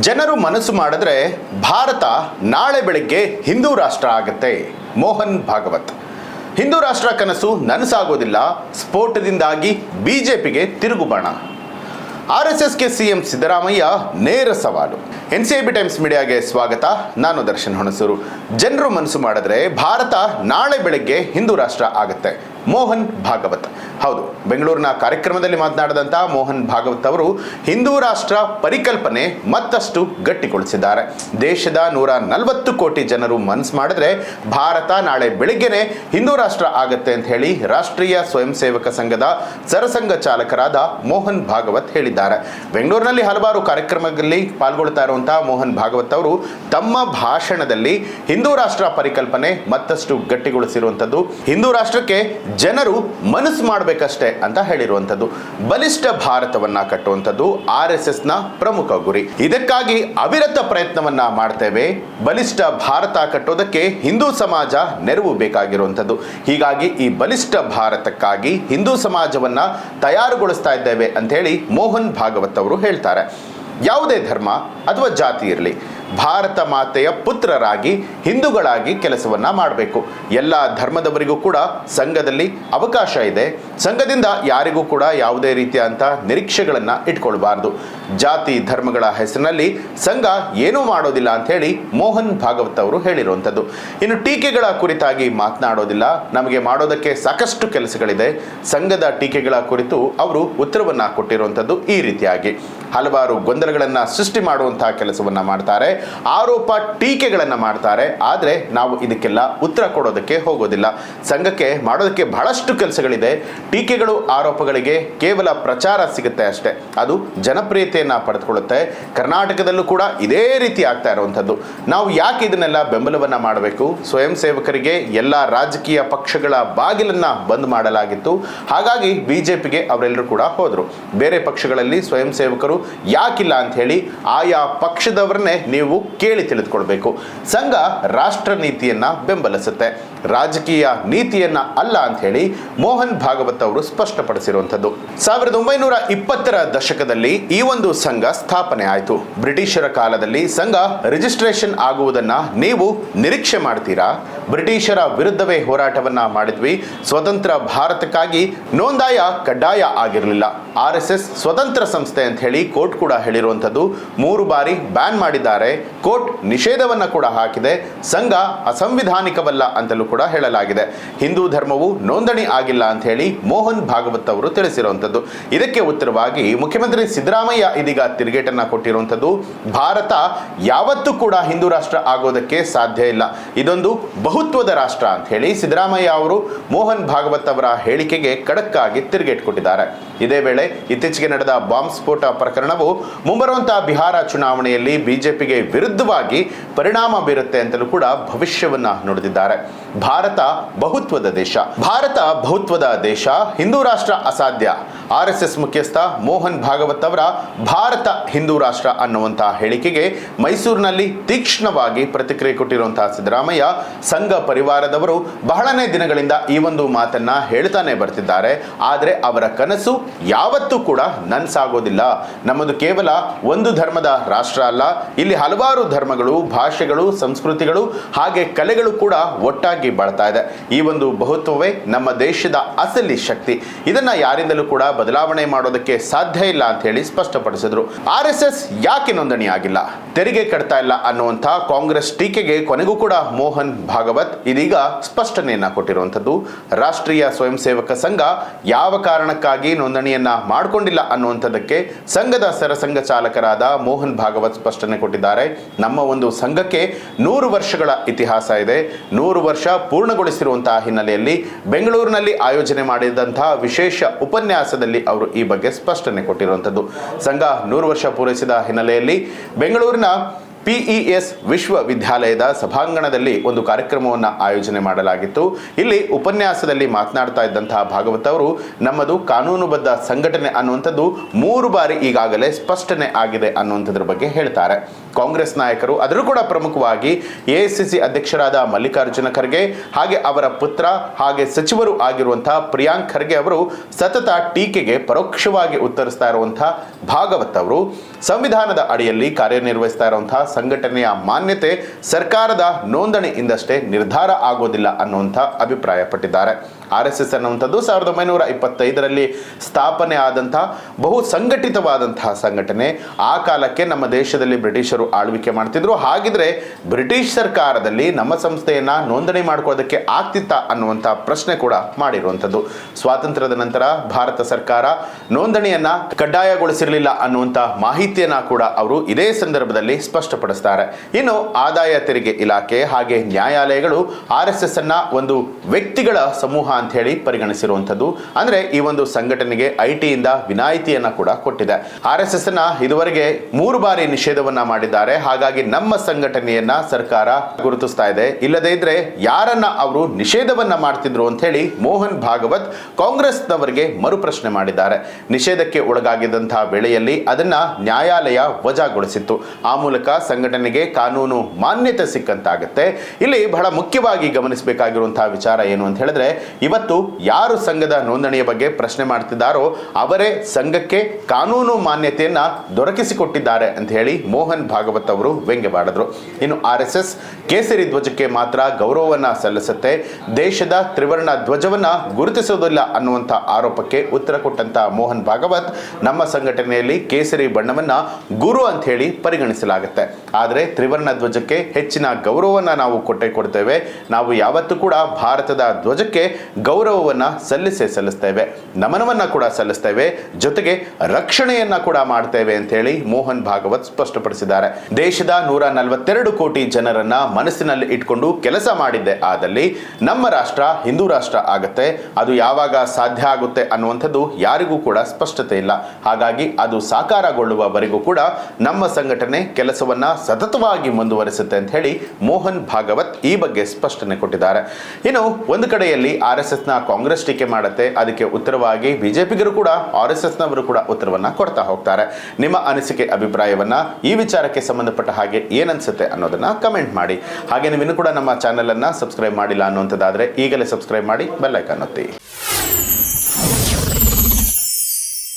ಜನರು ಮನಸ್ಸು ಮಾಡಿದ್ರೆ ಭಾರತ ನಾಳೆ ಬೆಳಗ್ಗೆ ಹಿಂದೂ ರಾಷ್ಟ್ರ ಆಗುತ್ತೆ. ಮೋಹನ್ ಭಾಗವತ್. ಹಿಂದೂ ರಾಷ್ಟ್ರ ಕನಸು ನನಸಾಗೋದಿಲ್ಲ. ಸ್ಫೋಟದಿಂದಾಗಿ ಬಿಜೆಪಿಗೆ ತಿರುಗುಬಾಣ. ಆರ್ ಎಸ್ ಎಸ್ಗೆ ಸಿಎಂ ಸಿದ್ದರಾಮಯ್ಯ ನೇರ ಸವಾಲು. N C I B Times ಮೀಡಿಯಾಗೆ ಸ್ವಾಗತ. ನಾನು ದರ್ಶನ್ ಹೊಣಸೂರು. ಜನರು ಮನಸ್ಸು ಮಾಡಿದ್ರೆ ಭಾರತ ನಾಳೆ ಬೆಳಗ್ಗೆ ಹಿಂದೂ ರಾಷ್ಟ್ರ ಆಗುತ್ತೆ. ಮೋಹನ್ ಭಾಗವತ್. ಹೌದು, ಬೆಂಗಳೂರಿನ ಕಾರ್ಯಕ್ರಮದಲ್ಲಿ ಮಾತನಾಡಿದಂಥ ಮೋಹನ್ ಭಾಗವತ್ ಅವರು ಹಿಂದೂ ರಾಷ್ಟ್ರ ಪರಿಕಲ್ಪನೆ ಮತ್ತಷ್ಟು ಗಟ್ಟಿಗೊಳಿಸಿದ್ದಾರೆ. ದೇಶದ ನೂರ ನಲವತ್ತು ಕೋಟಿ ಜನರು ಮನಸ್ಸು ಮಾಡಿದ್ರೆ ಭಾರತ ನಾಳೆ ಬೆಳಿಗ್ಗೆನೆ ಹಿಂದೂ ರಾಷ್ಟ್ರ ಆಗತ್ತೆ ಅಂತ ಹೇಳಿ ರಾಷ್ಟ್ರೀಯ ಸ್ವಯಂ ಸೇವಕ ಸಂಘದ ಸರಸಂಘ ಚಾಲಕರಾದ ಮೋಹನ್ ಭಾಗವತ್ ಹೇಳಿದ್ದಾರೆ. ಬೆಂಗಳೂರಿನಲ್ಲಿ ಹಲವಾರು ಕಾರ್ಯಕ್ರಮದಲ್ಲಿ ಪಾಲ್ಗೊಳ್ತಾ ಇರುವಂತಹ ಮೋಹನ್ ಭಾಗವತ್ ಅವರು ತಮ್ಮ ಭಾಷಣದಲ್ಲಿ ಹಿಂದೂ ರಾಷ್ಟ್ರ ಪರಿಕಲ್ಪನೆ ಮತ್ತಷ್ಟು ಗಟ್ಟಿಗೊಳಿಸಿರುವಂಥದ್ದು ಹಿಂದೂ ರಾಷ್ಟ್ರಕ್ಕೆ ಜನರು ಮನಸ್ಸು ಮಾಡಬೇಕಷ್ಟೇ ಅಂತ ಹೇಳಿರುವಂಥದ್ದು. ಬಲಿಷ್ಠ ಭಾರತವನ್ನ ಕಟ್ಟುವಂಥದ್ದು ಆರ್ ಎಸ್ ಎಸ್ನ ಪ್ರಮುಖ ಗುರಿ. ಇದಕ್ಕಾಗಿ ಅವಿರತ ಪ್ರಯತ್ನವನ್ನ ಮಾಡ್ತೇವೆ. ಬಲಿಷ್ಠ ಭಾರತ ಕಟ್ಟೋದಕ್ಕೆ ಹಿಂದೂ ಸಮಾಜ ನೆರವು ಬೇಕಾಗಿರುವಂಥದ್ದು. ಹೀಗಾಗಿ ಈ ಬಲಿಷ್ಠ ಭಾರತಕ್ಕಾಗಿ ಹಿಂದೂ ಸಮಾಜವನ್ನ ತಯಾರುಗೊಳಿಸ್ತಾ ಇದ್ದೇವೆ ಅಂತ ಹೇಳಿ ಮೋಹನ್ ಭಾಗವತ್ ಅವರು ಹೇಳ್ತಾರೆ. ಯಾವುದೇ ಧರ್ಮ ಅಥವಾ ಜಾತಿ ಇರಲಿ ಭಾರತ ಮಾತೆಯ ಪುತ್ರರಾಗಿ, ಹಿಂದೂಗಳಾಗಿ ಕೆಲಸವನ್ನ ಮಾಡಬೇಕು. ಎಲ್ಲ ಧರ್ಮದವರಿಗೂ ಕೂಡ ಸಂಘದಲ್ಲಿ ಅವಕಾಶ ಇದೆ. ಸಂಘದಿಂದ ಯಾರಿಗೂ ಕೂಡ ಯಾವುದೇ ರೀತಿಯಂಥ ನಿರೀಕ್ಷೆಗಳನ್ನು ಇಟ್ಕೊಳ್ಬಾರ್ದು. ಜಾತಿ, ಧರ್ಮಗಳ ಹೆಸರಿನಲ್ಲಿ ಸಂಘ ಏನೂ ಮಾಡೋದಿಲ್ಲ ಅಂತ ಹೇಳಿ ಮೋಹನ್ ಭಾಗವತ್ ಅವರು ಹೇಳಿರುವಂಥದ್ದು. ಇನ್ನು ಟೀಕೆಗಳ ಕುರಿತಾಗಿ ಮಾತನಾಡೋದಿಲ್ಲ. ನಮಗೆ ಮಾಡೋದಕ್ಕೆ ಸಾಕಷ್ಟು ಕೆಲಸಗಳಿದೆ. ಸಂಘದ ಟೀಕೆಗಳ ಕುರಿತು ಅವರು ಉತ್ತರವನ್ನು ಕೊಟ್ಟಿರುವಂಥದ್ದು ಈ ರೀತಿಯಾಗಿ. ಹಲವಾರು ಗೊಂದಲಗಳನ್ನು ಸೃಷ್ಟಿ ಮಾಡುವಂತಹ ಕೆಲಸವನ್ನ ಮಾಡ್ತಾರೆ. ಆರೋಪ ಟೀಕೆಗಳನ್ನು ಮಾಡ್ತಾರೆ, ಆದರೆ ನಾವು ಇದಕ್ಕೆಲ್ಲ ಉತ್ತರ ಕೊಡೋದಕ್ಕೆ ಹೋಗೋದಿಲ್ಲ. ಸಂಘಕ್ಕೆ ಮಾಡೋದಕ್ಕೆ ಬಹಳಷ್ಟು ಕೆಲಸಗಳಿದೆ. ಟೀಕೆಗಳು, ಆರೋಪಗಳಿಗೆ ಕೇವಲ ಪ್ರಚಾರ ಸಿಗುತ್ತೆ ಅಷ್ಟೇ. ಅದು ಜನಪ್ರಿಯತೆಯನ್ನು ಪಡೆದುಕೊಳ್ಳುತ್ತೆ. ಕರ್ನಾಟಕದಲ್ಲೂ ಕೂಡ ಇದೇ ರೀತಿ ಆಗ್ತಾ ಇರುವಂಥದ್ದು. ನಾವು ಯಾಕೆ ಇದನ್ನೆಲ್ಲ ಬೆಂಬಲವನ್ನ ಮಾಡಬೇಕು? ಸ್ವಯಂ ಸೇವಕರಿಗೆ ಎಲ್ಲ ರಾಜಕೀಯ ಪಕ್ಷಗಳ ಬಾಗಿಲನ್ನು ಬಂದ್ ಮಾಡಲಾಗಿತ್ತು. ಹಾಗಾಗಿ ಬಿಜೆಪಿಗೆ ಅವರೆಲ್ಲರೂ ಕೂಡ ಹೋದರು. ಬೇರೆ ಪಕ್ಷಗಳಲ್ಲಿ ಸ್ವಯಂ ಸೇವಕರು ಯಾಕಿಲ್ಲ ಅಂತ ಹೇಳಿ ಆಯಾ ಪಕ್ಷದವರನ್ನೇ ನೀವು ಕೇಳಿ ತಿಳಿದುಕೊಳ್ಬೇಕು. ಸಂಘ ರಾಷ್ಟ್ರ ನೀತಿಯನ್ನ ಬೆಂಬಲಿಸುತ್ತೆ. ರಾಜಕೀಯ ನೀತಿಯನ್ನ ಅಲ್ಲ ಅಂತ ಹೇಳಿ ಮೋಹನ್ ಭಾಗವತ್ ಅವರು ಸ್ಪಷ್ಟಪಡಿಸಿರುವಂಥದ್ದು. ಸಾವಿರದ ಒಂಬೈನೂರ ಇಪ್ಪತ್ತರ ದಶಕದಲ್ಲಿ ಈ ಒಂದು ಸಂಘ ಸ್ಥಾಪನೆ ಆಯಿತು. ಬ್ರಿಟಿಷರ ಕಾಲದಲ್ಲಿ ಸಂಘ ರಿಜಿಸ್ಟ್ರೇಷನ್ ಆಗುವುದನ್ನ ನೀವು ನಿರೀಕ್ಷೆ ಮಾಡ್ತೀರಾ? ಬ್ರಿಟಿಷರ ವಿರುದ್ಧವೇ ಹೋರಾಟವನ್ನ ಮಾಡಿದ್ವಿ. ಸ್ವತಂತ್ರ ಭಾರತಕ್ಕಾಗಿ ನೋಂದಾಯ ಕಡ್ಡಾಯ ಆಗಿರಲಿಲ್ಲ. ಆರ್ ಎಸ್ ಎಸ್ ಸ್ವತಂತ್ರ ಸಂಸ್ಥೆ ಅಂತ ಹೇಳಿ ಕೋರ್ಟ್ ಕೂಡ ಹೇಳಿರುವಂಥದ್ದು. ಮೂರು ಬಾರಿ ಬ್ಯಾನ್ ಮಾಡಿದ್ದಾರೆ. ಕೋರ್ಟ್ ನಿಷೇಧವನ್ನ ಕೂಡ ಹಾಕಿದೆ. ಸಂಘ ಅಸಂವಿಧಾನಿಕವಲ್ಲ ಅಂತಲೂ ಕೂಡ ಹೇಳಲಾಗಿದೆ. ಹಿಂದೂ ಧರ್ಮವು ನೋಂದಣಿ ಆಗಿಲ್ಲ ಅಂತ ಹೇಳಿ ಮೋಹನ್ ಭಾಗವತ್ ಅವರು ತಿಳಿಸಿರುವಂಥದ್ದು. ಇದಕ್ಕೆ ಉತ್ತರವಾಗಿ ಮುಖ್ಯಮಂತ್ರಿ ಸಿದ್ದರಾಮಯ್ಯ ಇದೀಗ ತಿರುಗೇಟನ್ನ ಕೊಟ್ಟಿರುವಂಥದ್ದು. ಭಾರತ ಯಾವತ್ತೂ ಕೂಡ ಹಿಂದೂ ರಾಷ್ಟ್ರ ಆಗೋದಕ್ಕೆ ಸಾಧ್ಯ ಇಲ್ಲ. ಇದೊಂದು ಬಹುತ್ವದ ರಾಷ್ಟ್ರ ಅಂತ ಹೇಳಿ ಸಿದ್ದರಾಮಯ್ಯ ಅವರು ಮೋಹನ್ ಭಾಗವತ್ ಅವರ ಹೇಳಿಕೆಗೆ ಖಡಕ್ಕಾಗಿ ತಿರುಗೇಟ್ ಕೊಟ್ಟಿದ್ದಾರೆ ಇದೇ ವೇಳೆ ಇತ್ತೀಚೆಗೆ ನಡೆದ ಬಾಂಬ್ ಸ್ಫೋಟ ಪ್ರಕರಣವು ಮುಂಬರುವಂತಹ ಬಿಹಾರ ಚುನಾವಣೆಯಲ್ಲಿ ಬಿಜೆಪಿಗೆ ವಿರುದ್ಧವಾಗಿ ಪರಿಣಾಮ ಬೀರುತ್ತೆ ಅಂತಲೂ ಕೂಡ ಭವಿಷ್ಯವನ್ನ ನುಡಿದಿದ್ದಾರೆ. ಭಾರತ ಬಹುತ್ವದ ದೇಶ. ಭಾರತ ಬಹುತ್ವದ ದೇಶ. ಹಿಂದೂ ರಾಷ್ಟ್ರ ಅಸಾಧ್ಯ. ಆರ್ ಎಸ್ ಎಸ್ ಮುಖ್ಯಸ್ಥ ಮೋಹನ್ ಭಾಗವತ್ ಅವರ ಭಾರತ ಹಿಂದೂ ರಾಷ್ಟ್ರ ಅನ್ನುವಂತಹ ಹೇಳಿಕೆಗೆ ಮೈಸೂರಿನಲ್ಲಿ ತೀಕ್ಷ್ಣವಾಗಿ ಪ್ರತಿಕ್ರಿಯೆ ಕೊಟ್ಟಿರುವಂತಹ ಸಿದ್ದರಾಮಯ್ಯ ಸಂಘ ಪರಿವಾರದವರು ಬಹಳನೇ ದಿನಗಳಿಂದ ಈ ಒಂದು ಮಾತನ್ನ ಹೇಳ್ತಾನೆ ಬರ್ತಿದ್ದಾರೆ. ಆದರೆ ಅವರ ಕನಸು ಯಾವತ್ತೂ ಕೂಡ ನನ್ಸಾಗೋದಿಲ್ಲ. ನಮ್ಮದು ಕೇವಲ ಒಂದು ಧರ್ಮದ ರಾಷ್ಟ್ರ ಅಲ್ಲ. ಇಲ್ಲಿ ಹಲವಾರು ಧರ್ಮಗಳು, ಭಾಷೆಗಳು, ಸಂಸ್ಕೃತಿಗಳು, ಹಾಗೆ ಕಲೆಗಳು ಕೂಡ ಒಟ್ಟಾಗಿ ಬಾಳ್ತಾ ಇದೆ. ಈ ಒಂದು ಬಹುತ್ವವೇ ನಮ್ಮ ದೇಶದ ಅಸಲಿ ಶಕ್ತಿ. ಇದನ್ನ ಯಾರಿಂದಲೂ ಕೂಡ ಬದಲಾವಣೆ ಮಾಡೋದಕ್ಕೆ ಸಾಧ್ಯ ಇಲ್ಲ ಅಂತ ಹೇಳಿ ಸ್ಪಷ್ಟಪಡಿಸಿದ್ರು. ಆರ್ ಎಸ್ ಎಸ್ ಯಾಕೆ ನೋಂದಣಿ ಆಗಿಲ್ಲ ತೆರಿಗೆ ಕಟ್ತಾ ಇಲ್ಲ ಅನ್ನುವಂತಹ ಕಾಂಗ್ರೆಸ್ ಟೀಕೆಗೆ ಕೊನೆಗೂ ಕೂಡ ಮೋಹನ್ ಭಾಗವತ್ ಇದೀಗ ಸ್ಪಷ್ಟನೆಯನ್ನ ಕೊಟ್ಟಿರುವಂಥದ್ದು. ರಾಷ್ಟ್ರೀಯ ಸ್ವಯಂ ಸೇವಕ ಸಂಘ ಯಾವ ಕಾರಣಕ್ಕಾಗಿ ನೋಂದಣಿಯನ್ನ ಮಾಡಿಕೊಂಡಿಲ್ಲ ಅನ್ನುವಂಥದ್ದಕ್ಕೆ ಸಂಘದ ಸರಸಂಘ ಚಾಲಕರಾದ ಮೋಹನ್ ಭಾಗವತ್ ಸ್ಪಷ್ಟನೆ ಕೊಟ್ಟಿದ್ದಾರೆ. ನಮ್ಮ ಒಂದು ಸಂಘಕ್ಕೆ ನೂರು ವರ್ಷಗಳ ಇತಿಹಾಸ ಇದೆ. ನೂರು ವರ್ಷ ಪೂರ್ಣಗೊಳಿಸಿರುವಂತಹ ಹಿನ್ನೆಲೆಯಲ್ಲಿ ಬೆಂಗಳೂರಿನಲ್ಲಿ ಆಯೋಜನೆ ಮಾಡಿದಂತಹ ವಿಶೇಷ ಉಪನ್ಯಾಸದಲ್ಲಿ ಅವರು ಈ ಬಗ್ಗೆ ಸ್ಪಷ್ಟನೆ ಕೊಟ್ಟಿರುವಂಥದ್ದು. ಸಂಘ ನೂರು ವರ್ಷ ಪೂರೈಸಿದ ಹಿನ್ನೆಲೆಯಲ್ಲಿ ಬೆಂಗಳೂರಿನ ಪಿಇಎಸ್ ವಿಶ್ವವಿದ್ಯಾಲಯದ ಸಭಾಂಗಣದಲ್ಲಿ ಒಂದು ಕಾರ್ಯಕ್ರಮವನ್ನು ಆಯೋಜನೆ ಮಾಡಲಾಗಿತ್ತು. ಇಲ್ಲಿ ಉಪನ್ಯಾಸದಲ್ಲಿ ಮಾತನಾಡ್ತಾ ಇದ್ದಂತಹ ಭಾಗವತ್ ಅವರು, ನಮ್ಮದು ಕಾನೂನುಬದ್ಧ ಸಂಘಟನೆ ಅನ್ನುವಂಥದ್ದು ಮೂರು ಬಾರಿ ಈಗಾಗಲೇ ಸ್ಪಷ್ಟನೆ ಆಗಿದೆ ಅನ್ನುವಂಥದ್ರ ಬಗ್ಗೆ ಹೇಳ್ತಾರೆ. ಕಾಂಗ್ರೆಸ್ ನಾಯಕರು ಅದರೂ ಕೂಡ ಪ್ರಮುಖವಾಗಿ ಎಐಸಿಸಿ ಅಧ್ಯಕ್ಷರಾದ ಮಲ್ಲಿಕಾರ್ಜುನ ಖರ್ಗೆ ಹಾಗೆ ಅವರ ಪುತ್ರ ಹಾಗೆ ಸಚಿವರು ಆಗಿರುವಂತಹ ಪ್ರಿಯಾಂಕ್ ಖರ್ಗೆ ಅವರು ಸತತ ಟೀಕೆಗೆ ಪರೋಕ್ಷವಾಗಿ ಉತ್ತರಿಸ್ತಾ ಇರುವಂತಹ ಭಾಗವತ್ ಅವರು. ಸಂವಿಧಾನದ ಅಡಿಯಲ್ಲಿ ಕಾರ್ಯನಿರ್ವಹಿಸ್ತಾ ಇರುವಂತಹ ಸಂಘಟನೆಯ ಮಾನ್ಯತೆ ಸರ್ಕಾರದ ನೋಂದಣಿಯಿಂದಷ್ಟೇ ನಿರ್ಧಾರ ಆಗೋದಿಲ್ಲ ಅನ್ನುವಂಥ ಅಭಿಪ್ರಾಯ ಪಟ್ಟಿದ್ದಾರೆ ಆರ್ ಎಸ್ ಎಸ್ ಅನ್ನುವಂಥದ್ದು ಸಾವಿರದ ಒಂಬೈನೂರ ಇಪ್ಪತ್ತೈದರಲ್ಲಿ ಸ್ಥಾಪನೆ ಆದಂತಹ ಬಹು ಸಂಘಟಿತವಾದಂತಹ ಸಂಘಟನೆ. ಆ ಕಾಲಕ್ಕೆ ನಮ್ಮ ದೇಶದಲ್ಲಿ ಬ್ರಿಟಿಷರು ಆಳ್ವಿಕೆ ಮಾಡ್ತಿದ್ರು. ಹಾಗಿದ್ರೆ ಬ್ರಿಟಿಷ್ ಸರ್ಕಾರದಲ್ಲಿ ನಮ್ಮ ಸಂಸ್ಥೆಯನ್ನ ನೋಂದಣಿ ಮಾಡ್ಕೊಳ್ಳೋದಕ್ಕೆ ಆಗ್ತಿತ್ತಾ ಅನ್ನುವಂಥ ಪ್ರಶ್ನೆ ಕೂಡ ಮಾಡಿರುವಂಥದ್ದು. ಸ್ವಾತಂತ್ರ್ಯದ ನಂತರ ಭಾರತ ಸರ್ಕಾರ ನೋಂದಣಿಯನ್ನು ಕಡ್ಡಾಯಗೊಳಿಸಿರಲಿಲ್ಲ ಅನ್ನುವಂಥ ಮಾಹಿತಿಯನ್ನ ಕೂಡ ಅವರು ಇದೇ ಸಂದರ್ಭದಲ್ಲಿ ಸ್ಪಷ್ಟಪಡಿಸ್ತಾರೆ. ಇನ್ನು ಆದಾಯ ತೆರಿಗೆ ಇಲಾಖೆ ಹಾಗೆ ನ್ಯಾಯಾಲಯಗಳು ಆರ್ ಎಸ್ ಎಸ್ ಅನ್ನ ಒಂದು ವ್ಯಕ್ತಿಗಳ ಸಮೂಹ ಅಂತ ಹೇಳಿ ಪರಿಗಣಿಸಿರುವಂಥದ್ದು. ಅಂದ್ರೆ ಈ ಒಂದು ಸಂಘಟನೆಗೆ ಐಟಿಯಿಂದ ಟಿಯಿಂದ ವಿನಾಯಿತಿಯನ್ನ ಕೂಡ ಕೊಟ್ಟಿದೆ. ಆರ್ ಎಸ್ ಎಸ್ ಅನ್ನ ಇದುವರೆಗೆ ಮೂರು ಬಾರಿ ನಿಷೇಧವನ್ನ ಮಾಡಿದ್ದಾರೆ. ಹಾಗಾಗಿ ನಮ್ಮ ಸಂಘಟನೆಯನ್ನ ಸರ್ಕಾರ ಗುರುತಿಸ್ತಾ ಇದೆ. ಇಲ್ಲದೇ ಇದ್ರೆ ಯಾರನ್ನ ಅವರು ನಿಷೇಧವನ್ನ ಮಾಡ್ತಿದ್ರು ಅಂತ ಹೇಳಿ ಮೋಹನ್ ಭಾಗವತ್ ಕಾಂಗ್ರೆಸ್ನವರಿಗೆ ಮರುಪ್ರಶ್ನೆ ಮಾಡಿದ್ದಾರೆ. ನಿಷೇಧಕ್ಕೆ ಒಳಗಾಗಿದ್ದಂತಹ ವೇಳೆಯಲ್ಲಿ ಅದನ್ನ ನ್ಯಾಯಾಲಯ ವಜಾಗೊಳಿಸಿತ್ತು. ಆ ಮೂಲಕ ಸಂಘಟನೆಗೆ ಕಾನೂನು ಮಾನ್ಯತೆ ಸಿಕ್ಕಂತಾಗುತ್ತೆ. ಇಲ್ಲಿ ಬಹಳ ಮುಖ್ಯವಾಗಿ ಗಮನಿಸಬೇಕಾಗಿರುವಂತಹ ವಿಚಾರ ಏನು ಅಂತ ಹೇಳಿದ್ರೆ ಇವತ್ತು ಯಾರು ಸಂಘದ ನೋಂದಣಿಯ ಬಗ್ಗೆ ಪ್ರಶ್ನೆ ಮಾಡ್ತಿದ್ದಾರೋ ಅವರೇ ಸಂಘಕ್ಕೆ ಕಾನೂನು ಮಾನ್ಯತೆಯನ್ನು ದೊರಕಿಸಿಕೊಟ್ಟಿದ್ದಾರೆ ಅಂತ ಹೇಳಿ ಮೋಹನ್ ಭಾಗವತ್ ಅವರು ವ್ಯಂಗ್ಯವಾಡಿದ್ರು ಇನ್ನು ಆರ್ ಎಸ್ ಎಸ್ ಕೇಸರಿ ಧ್ವಜಕ್ಕೆ ಮಾತ್ರ ಗೌರವವನ್ನ ಸಲ್ಲಿಸುತ್ತೆ. ದೇಶದ ತ್ರಿವರ್ಣ ಧ್ವಜವನ್ನ ಗುರುತಿಸೋದಿಲ್ಲ ಅನ್ನುವಂಥ ಆರೋಪಕ್ಕೆ ಉತ್ತರ ಕೊಟ್ಟಂತ ಮೋಹನ್ ಭಾಗವತ್ ನಮ್ಮ ಸಂಘಟನೆಯಲ್ಲಿ ಕೇಸರಿ ಬಣ್ಣವನ್ನ ಗುರು ಅಂತ ಹೇಳಿ ಪರಿಗಣಿಸಲಾಗುತ್ತೆ. ಆದರೆ ತ್ರಿವರ್ಣ ಧ್ವಜಕ್ಕೆ ಹೆಚ್ಚಿನ ಗೌರವವನ್ನ ನಾವು ಕೊಟ್ಟೆ ಕೊಡ್ತೇವೆ. ನಾವು ಯಾವತ್ತೂ ಕೂಡ ಭಾರತದ ಧ್ವಜಕ್ಕೆ ಗೌರವವನ್ನ ಸಲ್ಲಿಸೇ ಸಲ್ಲಿಸ್ತೇವೆ, ನಮನವನ್ನ ಕೂಡ ಸಲ್ಲಿಸ್ತೇವೆ, ಜೊತೆಗೆ ರಕ್ಷಣೆಯನ್ನ ಕೂಡ ಮಾಡ್ತೇವೆ ಅಂತ ಹೇಳಿ ಮೋಹನ್ ಭಾಗವತ್ ಸ್ಪಷ್ಟಪಡಿಸಿದ್ದಾರೆ. ದೇಶದ ನೂರ ನಲವತ್ತೆರಡು ಕೋಟಿ ಜನರನ್ನ ಮನಸ್ಸಿನಲ್ಲಿ ಇಟ್ಕೊಂಡು ಕೆಲಸ ಮಾಡಿದ್ದೆ. ಆದಲ್ಲಿ ನಮ್ಮ ರಾಷ್ಟ್ರ ಹಿಂದೂ ರಾಷ್ಟ್ರ ಆಗುತ್ತೆ. ಅದು ಯಾವಾಗ ಸಾಧ್ಯ ಆಗುತ್ತೆ ಅನ್ನುವಂಥದ್ದು ಯಾರಿಗೂ ಕೂಡ ಸ್ಪಷ್ಟತೆ ಇಲ್ಲ. ಹಾಗಾಗಿ ಅದು ಸಾಕಾರಗೊಳ್ಳುವವರೆಗೂ ಕೂಡ ನಮ್ಮ ಸಂಘಟನೆ ಕೆಲಸವನ್ನ ಸತತವಾಗಿ ಮುಂದುವರಿಸುತ್ತೆ ಅಂತ ಹೇಳಿ ಮೋಹನ್ ಭಾಗವತ್ ಈ ಬಗ್ಗೆ ಸ್ಪಷ್ಟನೆ ಕೊಟ್ಟಿದ್ದಾರೆ. ಇನ್ನು ಒಂದು ಕಡೆಯಲ್ಲಿ ಆರ್ ಎಸ್ ಎಸ್ನ ಕಾಂಗ್ರೆಸ್ ಟೀಕೆ ಮಾಡುತ್ತೆ. ಅದಕ್ಕೆ ಉತ್ತರವಾಗಿ ಬಿಜೆಪಿಗರು ಕೂಡ ಆರ್ ಎಸ್ ಕೂಡ ಉತ್ತರವನ್ನ ಕೊಡ್ತಾ ಹೋಗ್ತಾರೆ. ನಿಮ್ಮ ಅನಿಸಿಕೆ, ಅಭಿಪ್ರಾಯವನ್ನ ಈ ವಿಚಾರಕ್ಕೆ ಸಂಬಂಧಪಟ್ಟ ಹಾಗೆ ಏನನ್ಸುತ್ತೆ ಅನ್ನೋದನ್ನ ಕಮೆಂಟ್ ಮಾಡಿ. ಹಾಗೆ ನೀವು ಕೂಡ ನಮ್ಮ ಚಾನೆಲ್ ಅನ್ನ ಸಬ್ಸ್ಕ್ರೈಬ್ ಮಾಡಿಲ್ಲ ಅನ್ನುವಂಥದ್ದಾದ್ರೆ ಈಗಲೇ ಸಬ್ಸ್ಕ್ರೈಬ್ ಮಾಡಿ, ಬೆಲ್ ಐಕಾನ್ ಒತ್ತಿ.